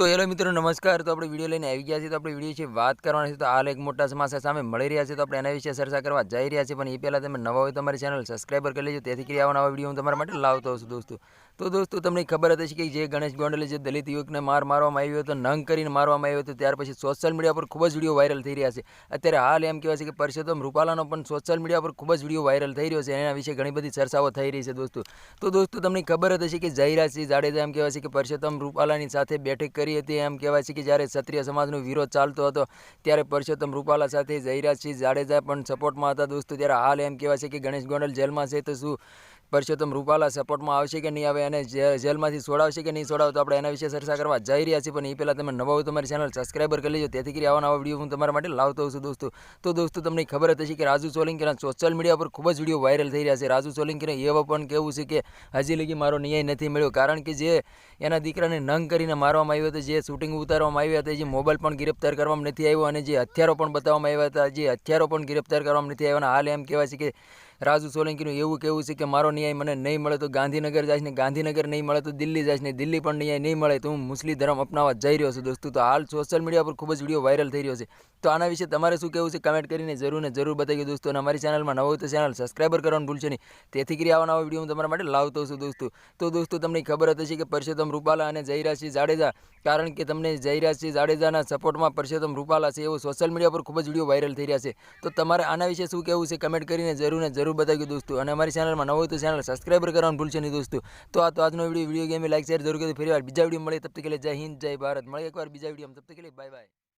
તો હેલો મિત્રો, નમસ્કાર. તો આપણે વીડિયો લઈને આવી ગયા છીએ. તો આપણે વીડિયો છે વાત કરવાની છે. તો હાલ એક મોટા સમાચાર સામે મળી રહ્યા છે. તો આપણે એના વિશે ચર્ચા કરવા જઈ રહ્યા છીએ. પણ એ પહેલાં તમે નવા હોય તમારી ચેનલ સબસ્ક્રાઈબર કરી લેજો. તેથી કરી આવા નવા વીડિયો હું તમારા માટે લાવતો છું, દોસ્તો. તો દોસ્તો, તમને ખબર હતી કે જે ગણેશ ગોંડલે જે દલિત યુવકને માર મારવામાં આવ્યો હતો, નંગ કરીને મારવામાં આવ્યો હતો, ત્યાર પછી સોશિયલ મીડિયા પર ખૂબ જ વીડિયો વાયરલ થઈ રહ્યા છે. અત્યારે હાલ એમ કહેવાય છે કે પરસોત્તમ રૂપાલાનો પણ સોશિયલ મીડિયા પર ખૂબ જ વીડિયો વાયરલ થઈ રહ્યો છે. એના વિશે ઘણી બધી ચર્ચાઓ થઈ રહી છે, દોસ્તો. તો દોસ્તો, તમને ખબર હશે કે જયરાજસિંહ જાડેજા એમ કહેવાય છે કે પરસોત્તમ રૂપાલાની સાથે બેઠક કરી હતી. એમ કહેવાય છે કે જ્યારે ક્ષત્રિય સમાજનો વિરોધ ચાલતો હતો, ત્યારે પરસોત્તમ રૂપાલા સાથે જયરાજસિંહ જાડેજા પણ સપોર્ટમાં હતા. દોસ્તો, ત્યારે હાલ એમ કહેવાય છે કે ગણેશ ગોંડલ જેલમાં છે, તો શું પરસોત્તમ રૂપાલા સપોર્ટમાં આવશે કે નહીં આવે? અને જેલમાંથી છોડાવશે કે નહીં છોડાવે તો આપણે એના વિશે ચર્ચા કરવા જઈ રહ્યા છીએ, પણ એ પહેલાં તમે નવા તમારી ચેનલ સબસ્ક્રાઈબર કરી લેજો. તેથી કરી આવા નવા વીડિયો હું તમારા માટે લાવતો છું, દોસ્તો. તો દોસ્તો, તમને ખબર હતી કે રાજુ સોલંકીના સોશિયલ મીડિયા પર ખૂબ જ વીડિયો વાયરલ થઈ રહ્યા છે. રાજુ સોલંકીને એવું પણ કહેવું છે કે હજી લગી મારો ન્યાય નથી મળ્યો, કારણ કે જે એના દીકરાને નંગ કરીને મારવામાં આવ્યો હતો જે શૂટિંગ ઉતારવામાં આવ્યા હતા, જે મોબાઈલ પણ ગિરફ્તાર કરવામાં નથી આવ્યો અને જે હથિયારો પણ બતાવવામાં આવ્યા હતા, જે હથિયારો પણ ગિરફ્તાર કરવામાં નથી આવ્યા હાલ એમ કહેવાય છે કે રાજુ સોલંકીનું એવું કહેવું છે કે મારો ન્યાય મને નહીં મળે તો ગાંધીનગર જાય ને ગાંધીનગર નહીં મળે તો દિલ્હી જાય ને દિલ્હી પણ ન્યાય નહીં મળે તો હું મુસ્લિમ ધર્મ અપનાવવા જઈ રહ્યો છું દોસ્તો. તો હાલ સોશિયલ મીડિયા પર ખૂબ જ વીડિયો વાયરલ થઈ રહ્યો છે. તો આના વિશે તમારે શું કહેવું છે કમેન્ટ કરીને જરૂર ને જરૂર બતાવી દોસ્તો અને અમારી ચેનલમાં નવો તો ચેનલ સબસ્ક્રાઈબર કરવાનું ભૂલશે નહીં. તેથી કરી આવા નવા વીડિયો હું તમારા માટે લાવતો છું દોસ્તો. તો દોસ્તો તમને ખબર હતી કે પરસોત્તમ રૂપાલા અને જયરાજસિંહ જાડેજા, કારણ કે તમને જયરાજસિંહ જાડેજાના સપોર્ટમાં પરસોત્તમ રૂપાલા છે એવું સોશિયલ મીડિયા પર ખૂબ જ વીડિયો વાયરલ થઈ રહ્યા છે. તો તમારે આના વિશે શું કહેવું છે કમેન્ટ કરીને જરૂર ને જરૂર જરૂર બતાવ્યું દોસ્તો. અને અમારી ચેનલમાં નવો હોય તો ચેનલ સબસ્ક્રાઈબર કરવાનું ભૂલશે નહીં દોસ્તો. તો આ તો આજનો video video game like share જરૂર કરી ફરી વાર બીજા વીડિયો મળે. તબ તક જય હિન્દ, જય ભારત. મળે એકવાર બીજા વીડિયો તબ તક બાય બાય